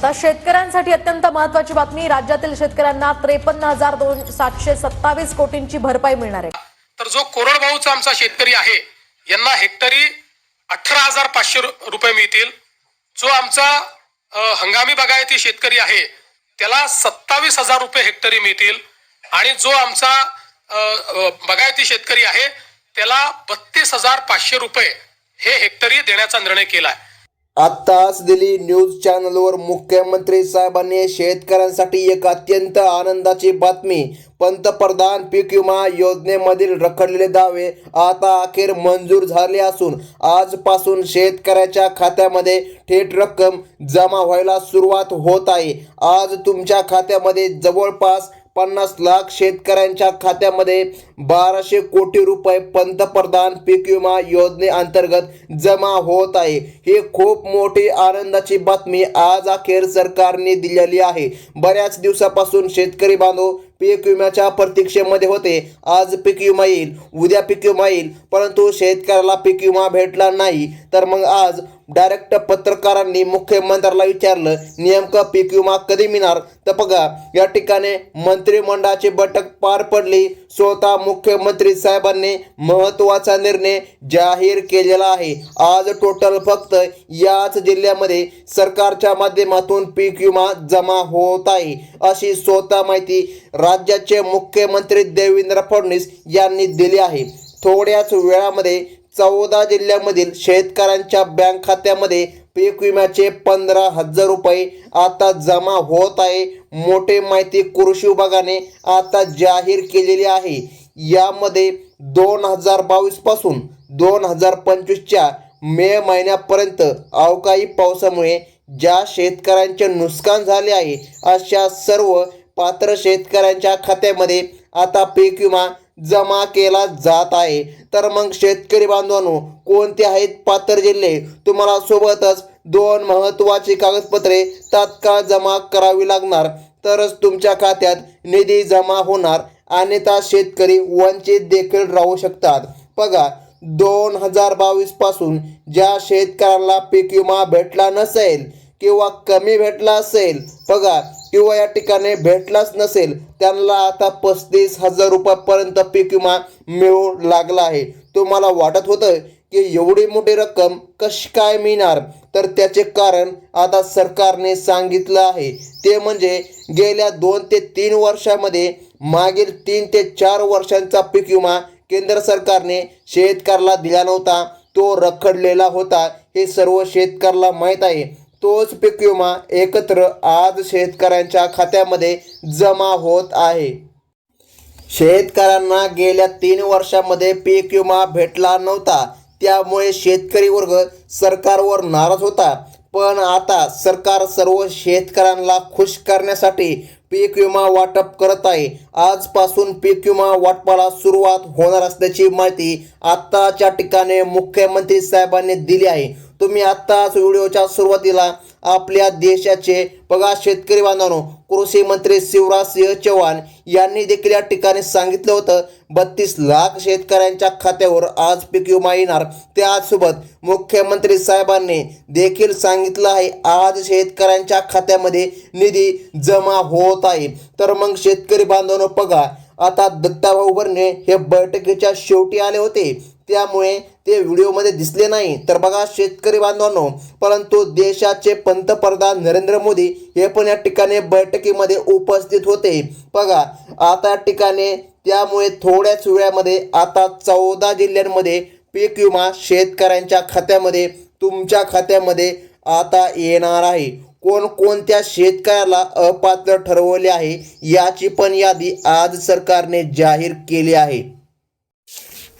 आता शेतकऱ्यांसाठी अत्यंत महत्वाची बातमी. राज्यातील शेतकऱ्यांना त्रेपन्न हजार दोन सातशे सत्तावीस कोटींची भरपाई मिळणार आहे. तर जो कोरडभाऊचा आमचा शेतकरी आहे यांना हेक्टरी अठरा हजार पाचशे रुपये मिळतील. जो आमचा हंगामी बागायती शेतकरी आहे त्याला सत्तावीस हजार रुपये हेक्टरी मिळतील. आणि जो आमचा बागायती शेतकरी आहे त्याला बत्तीस हजार पाचशे रुपये हे हेक्टरी देण्याचा निर्णय केला आहे आत्ताच दिली न्यूज चॅनलवर मुख्यमंत्री साहेबांनी शेतकऱ्यांसाठी एक अत्यंत आनंदाची बातमी. पंतप्रधान पीक विमा योजनेमधील रखडलेले दावे आता अखेर मंजूर झाले असून आजपासून शेतकऱ्याच्या खात्यामध्ये थेट रक्कम जमा व्हायला सुरुवात होत आहे. आज तुमच्या खात्यामध्ये जवळपास पन्नास लाख शेतकऱ्यांच्या खात्यामध्ये बाराशे कोटी रुपये पंतप्रधान पीक विमा योजनेअंतर्गत जमा होत आहे. ही खूप मोठी आनंदाची बातमी आज अखेर सरकारने दिलेली आहे. बऱ्याच दिवसापासून शेतकरी बांधव पीक विम्याच्या प्रतीक्षेमध्ये होते. आज पीक विमा येईल उद्या पीक विमा येईल परंतु शेतकऱ्याला पीक विमा भेटला नाही. तर मग आज डायरेक्ट पत्रकारांनी मुख्यमंत्र्याला विचारलं नेमकं पीक विमा कधी मिळणार? तर बघा या ठिकाणी मंत्रिमंडळाची बैठक पार पडली. स्वतः मुख्यमंत्री साहेबांनी महत्त्वाचा निर्णय जाहीर केलेला आहे. आज टोटल फक्त याच जिल्ह्यामध्ये सरकारच्या माध्यमातून पीक विमा जमा होत आहे. अशी स्वतः माहिती राज्याचे मुख्यमंत्री देवेंद्र फडणवीस यांनी दिली आहे. थोड्याच वेळामध्ये चौदा जिल्ह्यामधील शेतकऱ्यांच्या बँक खात्यामध्ये पीक विम्याचे पंधरा हजार रुपये आता जमा होत आहे. मोठे माहिती कृषी विभागाने आता जाहीर केलेली आहे. यामध्ये दोन हजार बावीसपासून दोन हजार पंचवीसच्या मे महिन्यापर्यंत अवकाळी पावसामुळे ज्या शेतकऱ्यांचे नुकसान झाले आहे अशा सर्व पात्र शेतकऱ्यांच्या खात्यामध्ये आता पीक विमा जमा केला जात आहे. तर मग शेतकरी बांधवांनो कोणते आहेत पात्र जिल्हे? तुम्हाला सोबतच दोन महत्त्वाची कागदपत्रे तात्काळ जमा करावी लागणार. तरच तुमच्या खात्यात निधी जमा होणार अन्यथा शेतकरी वंचित देखील राहू शकतात. बघा दोन हजार बावीसपासून ज्या शेतकऱ्यांना पीक विमा भेटला नसेल किंवा कमी भेटला असेल बघा किंवा या ठिकाणी भेटलाच नसेल त्यांना आता पस्तीस हजार रुपयापर्यंत पीक विमा मिळू लागला आहे. तुम्हाला वाटत होतं की एवढी मोठी रक्कम कशी काय मिळणार? तर त्याचे कारण आता सरकारने सांगितलं आहे. ते म्हणजे गेल्या दोन ते तीन वर्षामध्ये मागील तीन ते चार वर्षांचा पीक विमा केंद्र सरकारने शेतकऱ्याला दिला नव्हता. तो रखडलेला होता. हे सर्व शेतकऱ्याला माहीत आहे. तोच पीक विमा एकत्र आज शेतकऱ्यांच्या खात्यामध्ये जमा होत आहे. शेतकऱ्यांना गेल्या तीन वर्षामध्ये पीक विमा भेटला नव्हता. त्यामुळे शेतकरी वर्ग सरकारवर नाराज होता. पण आता सरकार सर्व शेतकऱ्यांना खुश करण्यासाठी पीक विमा वाटप करत आहे. आजपासून पीक विमा वाटपाला सुरुवात होणार असल्याची माहिती आत्ताच्या ठिकाणी मुख्यमंत्री साहेबांनी दिली आहे. तुम्ही आत्ताच व्हिडिओच्या सुरुवातीला आपल्या देशाचे बघा शेतकरी बांधवांनो कृषी मंत्री शिवराज सिंह चौहान यांनी देखील या ठिकाणी सांगितलं होतं बत्तीस लाख शेतकऱ्यांच्या खात्यावर आज पीक विमा येणार. त्याचसोबत मुख्यमंत्री साहेबांनी देखील सांगितलं आहे आज शेतकऱ्यांच्या खात्यामध्ये निधी जमा होत आहे. तर मग शेतकरी बांधवांनो बघा आता दत्ताभाऊ भरणे हे बैठकीच्या शेवटी आले होते. त्यामुळे ते व्हिडिओमध्ये दिसले नाही. तर बघा शेतकरी बांधवांनो परंतु देशाचे पंतप्रधान नरेंद्र मोदी हे पण या ठिकाणी बैठकीमध्ये उपस्थित होते. बघा आता या ठिकाणी त्यामुळे थोड्याच वेळामध्ये आता चौदा जिल्ह्यांमध्ये पीक विमा शेतकऱ्यांच्या खात्यामध्ये तुमच्या खात्यामध्ये आता येणार आहे. कोणकोणत्या शेतकऱ्याला अपात्र ठरवले आहे याची पण यादी आज सरकारने जाहीर केली आहे.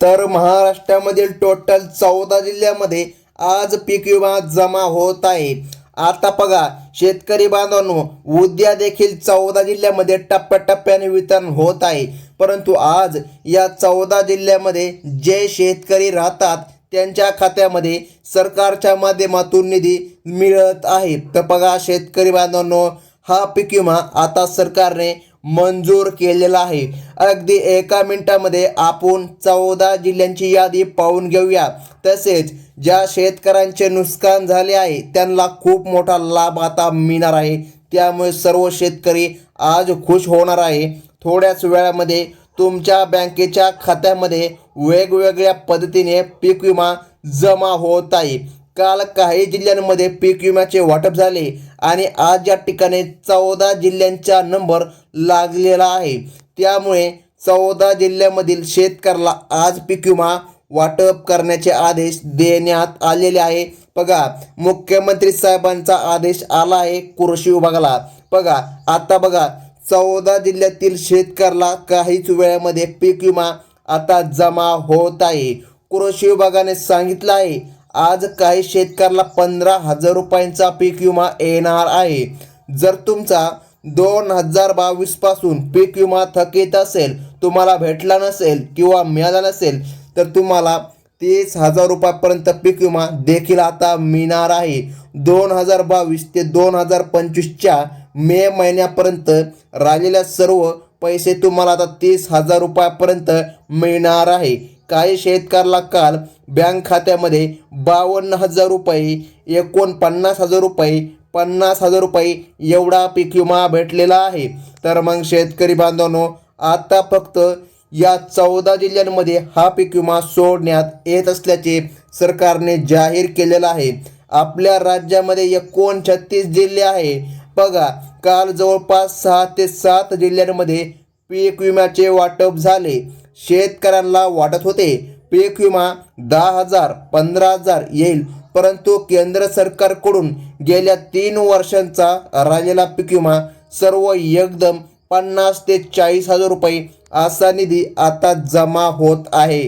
तर महाराष्ट्रामधील टोटल चौदा जिल्ह्यामध्ये आज पीक विमा जमा होत आहे. आता बघा शेतकरी बांधवांनो उद्या देखील चौदा जिल्ह्यामध्ये टप्प्याटप्प्याने वितरण होत आहे. परंतु आज या चौदा जिल्ह्यामध्ये जे शेतकरी राहतात त्यांच्या खात्यामध्ये सरकारच्या माध्यमातून निधी मिळत आहे. तर बघा शेतकरी बांधवांनो हा पीक विमा आता सरकारने मंजूर केलेला आहे. अगदी एका मिनिटामध्ये आपण चौदा जिल्ह्यांची यादी पाहून घेऊया. तसेच ज्या शेतकऱ्यांचे नुकसान झाले आहे त्यांना खूप मोठा लाभ आता मिळणार आहे. त्यामुळे सर्व शेतकरी आज खुश होणार आहे. थोड्याच वेळामध्ये तुमच्या बँकेच्या खात्यामध्ये वेगवेगळ्या पद्धतीने पीक विमा जमा होत आहे. काल काही जिल्ह्यांमध्ये पीक विम्याचे वाटप झाले. आणि आज या ठिकाणी चौदा जिल्ह्यांचा नंबर लागलेला आहे. त्यामुळे चौदा जिल्ह्यामधील शेतकऱ्याला आज पीक विमा वाटप करण्याचे आदेश देण्यात आलेले आहे. बघा मुख्यमंत्री साहेबांचा आदेश आला आहे कृषी विभागाला. बघा आता बघा चौदा जिल्ह्यातील शेतकऱ्याला काहीच वेळामध्ये पीक विमा आता जमा होत आहे. कृषी विभागाने सांगितलं आहे आज काही शेतकऱ्याला पंधरा हजार रुपयांचा पीक विमा येणार आहे. जर तुमचा दोन हजार बावीसपासून पीक विमा थकीत असेल तुम्हाला भेटला नसेल किंवा मिळाला नसेल तर तुम्हाला तीस हजार रुपयापर्यंत पीक विमा देखील आता मिळणार आहे. दोन हजार बावीस ते दोन हजार पंचवीसच्या मे महिन्यापर्यंत राहिलेल्या सर्व पैसे तुम्हाला आता तीस हजार रुपयापर्यंत मिळणार आहे. काही शेतकऱ्याला काल बँक खात्यामध्ये बावन्न हजार रुपये एकोणपन्नास हजार रुपये पन्नास हजार रुपये एवढा पीक विमा भेटलेला आहे. तर मग शेतकरी बांधवांनो आता फक्त या चौदा जिल्ह्यांमध्ये हा पीक विमा सोडण्यात येत असल्याचे सरकारने जाहीर केलेलं आहे. आपल्या राज्यामध्ये एकोणछत्तीस जिल्हे आहे. बघा काल जवळपास सहा ते सात जिल्ह्यांमध्ये पीक विम्याचे वाटप झाले. शेतकऱ्यांना वाटत होते पीक विमा दहा हजार पंधरा हजार येईल. परंतु केंद्र सरकारकडून गेल्या तीन वर्षांचा राहिलेला पीक विमा सर्व एकदम पन्नास ते चाळीस हजार रुपये असा निधी आता जमा होत आहे.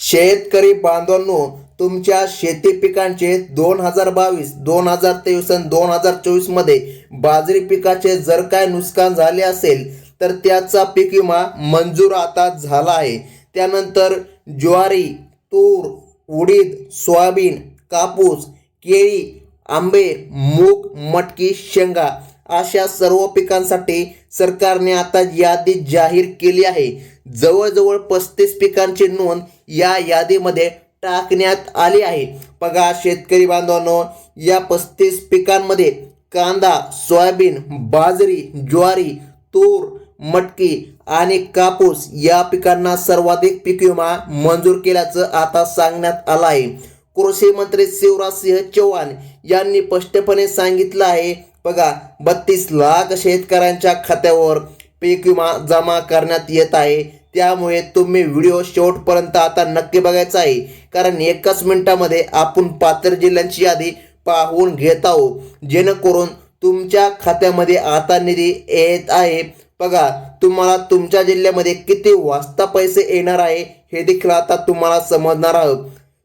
शेतकरी बांधवांनो तुमच्या शेती पिकांचे दोन हजार बावीस दोन हजार तेवीस आणि दोन हजार चोवीसमध्ये बाजरी पिकाचे जर काय नुकसान झाले असेल तर त्याचा पीक विमा मंजूर आता झाला आहे. त्यानंतर ज्वारी तूर उडीद सोयाबीन कापूस केळी आंबे मूग मटकी शेंगा अशा सर्व पिकांसाठी सरकारने आता यादी जाहीर केली आहे. जवळजवळ पस्तीस पिकांची नोंद या यादीमध्ये टाकण्यात आली आहे. बघा शेतकरी बांधवांनो या पस्तीस पिकांमध्ये कांदा सोयाबीन बाजरी ज्वारी तूर मटकी आणि कापूस या पिकांना सर्वाधिक पीक विमा मंजूर केल्याचं आता सांगण्यात आलं आहे. कृषी मंत्री शिवराज सिंह चौहान यांनी स्पष्टपणे सांगितलं आहे बघा बत्तीस लाख शेतकऱ्यांच्या खात्यावर पीक विमा जमा करण्यात येत आहे. त्यामुळे तुम्ही व्हिडिओ शेवटपर्यंत आता नक्की बघायचा आहे कारण एकाच मिनिटामध्ये आपण पात्र जिल्ह्यांची यादी पाहून घेत आहोत. जेणेकरून तुमच्या खात्यामध्ये आता निधी येत आहे. बघा तुम्हाला तुमच्या जिल्ह्यामध्ये किती वाजता पैसे येणार आहे हे देखील आता तुम्हाला समजणार आहोत.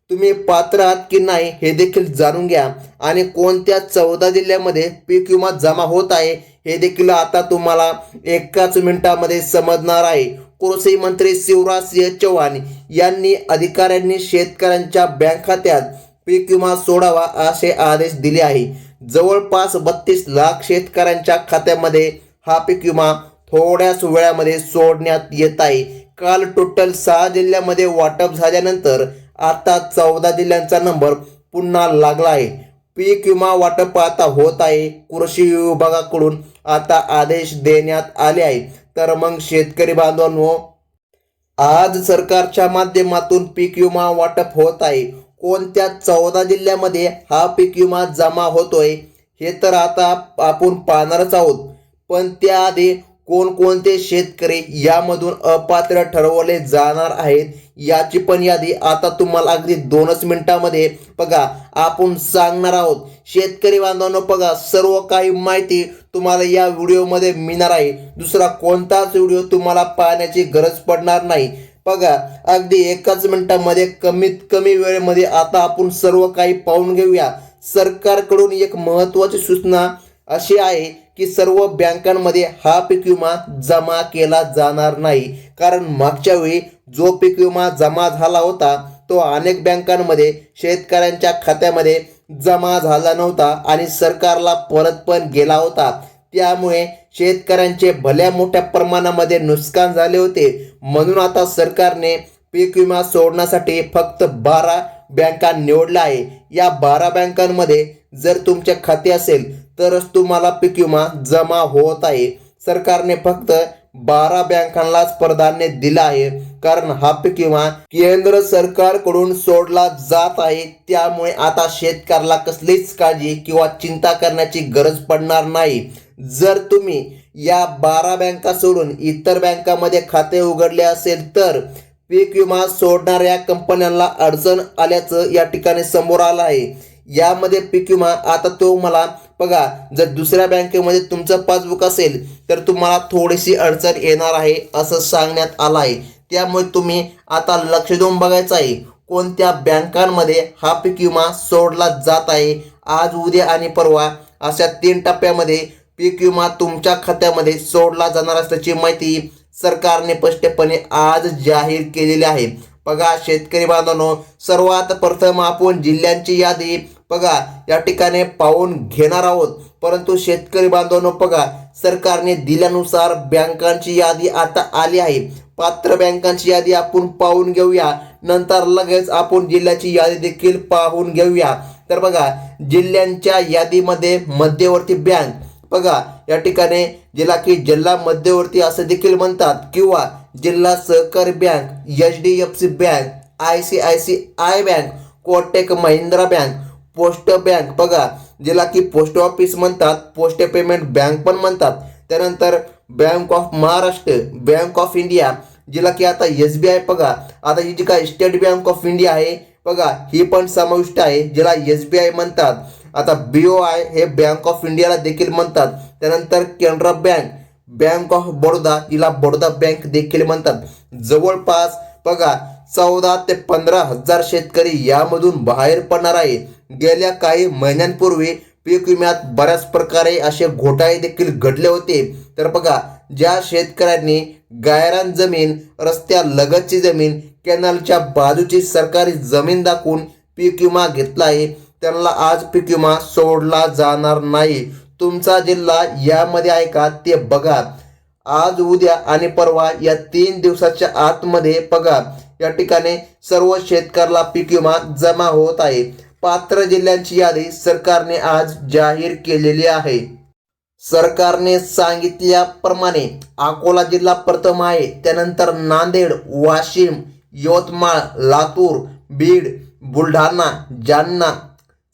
तुम्ही पात्र आहात की नाही हे देखील जाणून घ्या. आणि कोणत्या चौदा जिल्ह्यामध्ये पीक विमा जमा होत आहे हे देखील आता तुम्हाला एकाच मिनिटामध्ये समजणार आहे. कृषी मंत्री शिवराज सिंह चौहान यांनी अधिकाऱ्यांनी शेतकऱ्यांच्या बँक खात्यात पीक विमा सोडावा असे आदेश दिले आहे. जवळपास बत्तीस लाख शेतकऱ्यांच्या खात्यामध्ये हा पीक विमा थोड्याच वेळामध्ये सोडण्यात येत आहे. काल टोटल सहा जिल्ह्यामध्ये वाटप झाल्यानंतर आता चौदा जिल्ह्यांचा नंबर पुन्हा लागला आहे. पीक विमा वाटप आता होत आहे. कृषी विभागाकडून आता आदेश देण्यात आले आहे तर मग शेतकरी बांधवांनो आज सरकारच्या माध्यमातून पीक विमा वाटप होत आहे. कोणत्या चौदा जिल्ह्यामध्ये हा पीक विमा जमा होतोय हे तर आता आपण पाहणारच आहोत. पण त्याआधी कोणकोणते शेतकरी यामधून अपात्र ठरवले जाणार आहेत याची पण यादी आता तुम्हाला अगदी दोनच मिनिटामध्ये बघा आपण सांगणार आहोत. शेतकरी बांधवांनो बघा सर्व काही माहिती तुम्हाला या व्हिडिओमध्ये मिळणार आहे. दुसरा कोणताच व्हिडिओ तुम्हाला पाहण्याची गरज पडणार नाही. बघा अगदी एकाच मिनिटामध्ये कमीत कमी वेळेमध्ये आता आपण सर्व काही पाहून घेऊया. सरकारकडून एक महत्त्वाची सूचना अशी आहे की सर्व बँकांमध्ये हा पीक विमा जमा केला जाणार नाही. कारण मागच्या वेळी जो पीक विमा जमा झाला होता तो अनेक बँकांमध्ये शेतकऱ्यांच्या खात्यामध्ये जमा झाला नव्हता आणि सरकारला परत पण गेला होता. त्यामुळे शेतकऱ्यांचे भल्या मोठ्या प्रमाणामध्ये नुकसान झाले होते. म्हणून आता सरकारने पीक विमा सोडण्यासाठी फक्त बारा बँका निवडल्या आहे. या बारा बँकांमध्ये जर तुमचे खाते असेल तरच तुम्हाला पीक विमा जमा होत आहे. सरकारने फक्त बारा बँकांनाच प्राधान्य दिलं आहे. कारण हा पीक विमा केंद्र सरकारकडून सोडला जात आहे. त्यामुळे आता शेतकऱ्याला कसलीच काळजी किंवा चिंता करण्याची गरज पडणार नाही. जर तुम्ही या बारा बँका सोडून इतर बँकामध्ये खाते उघडले असेल तर पीक विमा सोडणाऱ्या कंपन्यांना अडचण आल्याचं या ठिकाणी समोर आलं आहे. यामध्ये पीक विमा आता तो मला बघा जर दुसऱ्या बँकेमध्ये तुमचं पासबुक असेल तर तुम्हाला थोडीशी अडचण येणार आहे असं सांगण्यात आलं आहे. त्यामुळे तुम्ही आता लक्ष देऊन बघायचं आहे कोणत्या बँकांमध्ये हा पीक विमा सोडला जात आहे. आज उद्या आणि परवा अशा तीन टप्प्यामध्ये पीक विमा तुमच्या खात्यामध्ये सोडला जाणार असल्याची माहिती सरकारने स्पष्टपणे आज जाहीर केलेली आहे. बघा शेतकरी बांधवांनो सर्वात प्रथम आपण जिल्ह्यांची यादी बघा या ठिकाणी पाहून घेणार आहोत. परंतु शेतकरी बांधवांनो बघा सरकारने दिल्यानुसार बँकांची यादी आता आली आहे. पात्र बँकांची यादी आपण पाहून घेऊया. नंतर लगेच आपण जिल्ह्याची यादी देखील पाहून घेऊया. तर बघा जिल्ह्यांच्या यादीमध्ये मध्यवर्ती बँक बघा या ठिकाणी जिल्हा की जिल्हा मध्यवर्ती असं देखील म्हणतात. किंवा जिल्हा सहकारी bank H D F C bank I C I C I bank Kotak Mahindra bank post bank. बघा जिला की पोस्ट ऑफिस म्हणतात पोस्ट पेमेंट बँक पण म्हणतात. त्यानंतर bank of Maharashtra bank of India जिला की आता एस बी आय बघा. आता ही जी काय स्टेट बँक ऑफ इंडिया आहे बघा ही पण समाविष्ट आहे जिला एस बी आय म्हणतात. आता बी ओ आय हे बँक ऑफ इंडियाला देखील म्हणतात. त्यानंतर Canara bank bank of Baroda हिला बडोदा बँक देखील म्हणतात. जवळपास बघा चौदा ते पंधरा हजार शेतकरी यामधून बाहेर पडणार आहे गेल्या काही महिन्यांपूर्वी पीक विम्यात बऱ्याच प्रकारे असे घोटाळे देखील घडले होते. तर बघा ज्या शेतकऱ्यांनी गायरान जमीन रस्त्या लगतची जमीन कॅनलच्या बाजूची सरकारी जमीन दाखवून पीक विमा घेतला आहे त्यांना आज पीक विमा सोडला जाणार नाही. तुमचा जिल्हा यामध्ये आहे का ते बघा. आज उद्या आणि परवा या तीन दिवसाच्या आतमध्ये बघा. या ठिकाणी सर्व शेतकऱ्याला पीक विमा जमा होत आहे. पात्र जिल्ह्यांची यादी सरकारने आज जाहीर केलेली आहे. सरकारने सांगितल्याप्रमाणे अकोला जिल्हा प्रथम आहे. त्यानंतर नांदेड वाशिम यवतमाळ लातूर बीड बुलढाणा जालना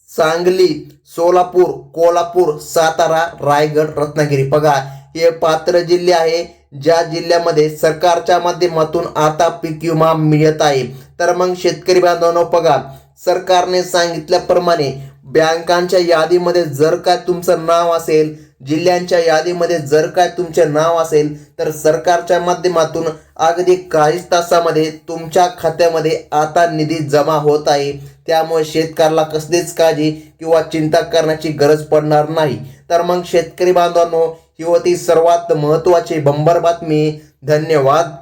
सांगली सोलापूर कोल्हापूर सातारा रायगड रत्नागिरी. बघा हे पात्र जिल्हे आहे ज्या जिल्ह्यामध्ये सरकारच्या माध्यमातून आता पीक विमा मिळत आहे. तर मग शेतकरी बांधवांनो बघा सरकारने सांगितल्याप्रमाणे बँकांच्या यादीमध्ये जर काय तुमचं नाव असेल जिल्ह्यांच्या यादीमध्ये जर काय तुमचे नाव असेल तर सरकारच्या माध्यमातून अगदी काहीच तासामध्ये तुमच्या खात्यामध्ये आता निधी जमा होत आहे. त्यामुळे शेतकऱ्याला कसलीच काळजी किंवा चिंता करण्याची गरज पडणार नाही. तर मग शेतकरी बांधवांनो ही होती सर्वात महत्त्वाची बंबर बातमी. धन्यवाद.